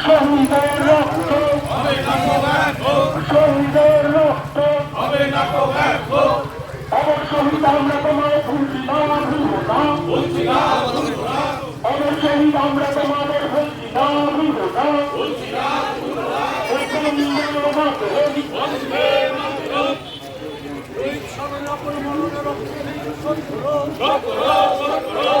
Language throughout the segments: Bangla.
শহীদের রক্ত হবে না তো শহীদের রক্ত হবে না তো ব্যর্থ অমর শহীদ আমরা তোমার ভুলছি না ভুলব না না বলব না আমরা তোমাদের ভুলছি না ভুলব না বলছি না এই বন্দে মাতরম বন্দে মাতরম সত্তর সত্তর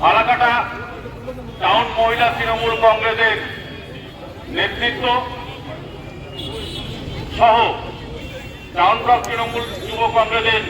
ফালাকাটা টাউন মহিলা তৃণমূল কংগ্রেসের নেতৃত্ব সহ টাউন ব্লক তৃণমূল যুব কংগ্রেসের